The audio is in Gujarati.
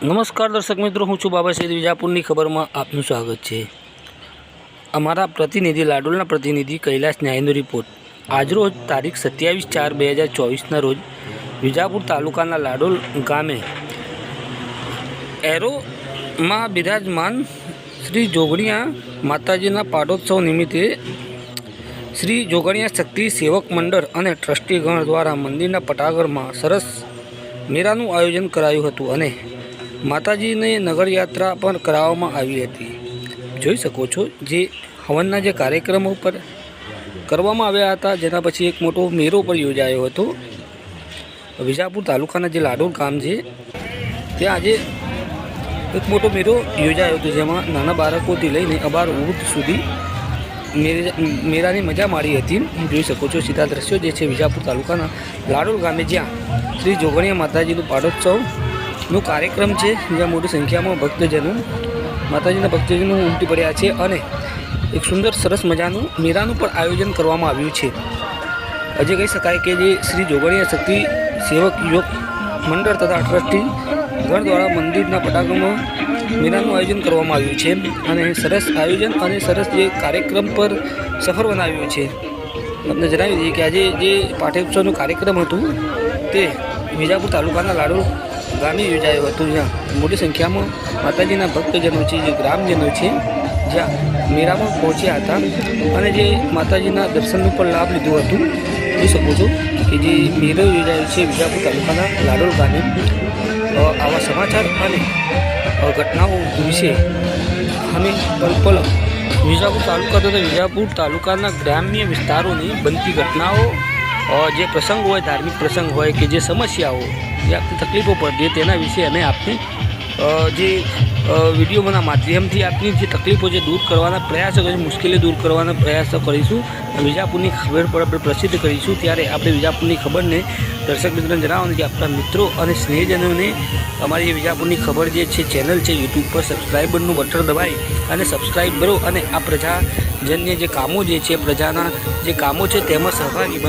નમસ્કાર દર્શક મિત્રો, હું છું બાબા સૈદ વિજાપુરની ખબરમાં આપનું સ્વાગત છે. અમારા પ્રતિનિધિ, લાડોલના પ્રતિનિધિ કૈલાસ ન્યાયનો રિપોર્ટ. આજરોજ તારીખ સત્યાવીસ ચાર બે હજાર ચોવીસના રોજ વિજાપુર તાલુકાના લાડોલ ગામે એરોમાં બિરાજમાન શ્રી જોગણિયા માતાજીના પાટોત્સવ નિમિત્તે શ્રી જોગણિયા શક્તિ સેવક મંડળ અને ટ્રસ્ટીગણ દ્વારા મંદિરના પટાગરમાં સરસ મેળાનું આયોજન કરાયું હતું અને માતાજીને નગરયાત્રા પણ કરાવવામાં આવી હતી. જોઈ શકો છો જે હવનના જે કાર્યક્રમો પર કરવામાં આવ્યા હતા, જેના પછી એક મોટો મેળો પણ યોજાયો હતો. વિજાપુર તાલુકાના જે લાડોલ ગામ છે, ત્યાં આજે એક મોટો મેળો યોજાયો હતો, જેમાં નાના બાળકોથી લઈને અબાર વૃદ્ધ સુધી મેળાની મજા માણી હતી. જોઈ શકો છો સીધા દ્રશ્યો જે છે વિજાપુર તાલુકાના લાડોલ ગામે, જ્યાં શ્રી જોગણીયા માતાજીનું પાટોત્સવનો કાર્યક્રમ છે. જ્યાં મોટી સંખ્યામાં ભક્તજનો, માતાજીના ભક્તજનો ઉમટી પડ્યા છે અને એક સુંદર સરસ મજાનું મેળાનું પણ આયોજન કરવામાં આવ્યું છે. હજી કહી શકાય કે જે શ્રી જોગણિયા શક્તિ સેવક યોગ મંડળ તથા ટ્રસ્ટી ઘર દ્વારા મંદિરના પટાકોમાં મેળાનું આયોજન કરવામાં આવ્યું છે અને સરસ આયોજન અને સરસ જે કાર્યક્રમ પર સફળ બનાવ્યો છે. તમને જણાવી દઈએ કે આજે જે પાઠ્યોત્સવનું કાર્યક્રમ હતું તે વિજાપુર તાલુકાના લાડોલ ગામે યોજાયું હતું જ્યાં મોટી સંખ્યામાં માતાજીના ભક્તજનો છે, જે ગ્રામજનો છે, જ્યાં મેળામાં પહોંચ્યા હતા અને જે માતાજીના દર્શનનો પણ લાભ લીધો હતું. જોઈ શકો છો કે જે મેળો યોજાયો છે વિજાપુર તાલુકાના લાડોલ ગામે. આવા સમાચાર અને ઘટનાઓ વિશે અમે પલ વિજાપુર તાલુકા તથા વિજાપુર તાલુકાના ગ્રામ્ય વિસ્તારોની બનતી ઘટનાઓ જે પ્રસંગ હોય, ધાર્મિક પ્રસંગ હોય કે જે સમસ્યાઓ, જે આપની તકલીફો પડતી હોય તેના વિશે અમે આપને જે વિડીયોના માધ્યમથી આપની જે તકલીફો જે દૂર કરવાના પ્રયાસો કરીશું, મુશ્કેલી દૂર કરવાના પ્રયાસો કરીશું વિજાપુરની ખબર પર આપણે પ્રસિદ્ધ કરીશું. ત્યારે આપણે વિજાપુરની ખબરને દર્શક મિત્રોને જણાવવાનું કે આપણા મિત્રો અને સ્નેહજનોને અમારી વિજાપુરની ખબર જે છે, ચેનલ છે, યુટ્યુબ પર સબસ્ક્રાઈબરનું બટન દબાવી અને સબસ્ક્રાઈબ કરો અને આ પ્રજાજન્ય જે કામો જે છે, પ્રજાના જે કામો છે, તેમાં સહભાગી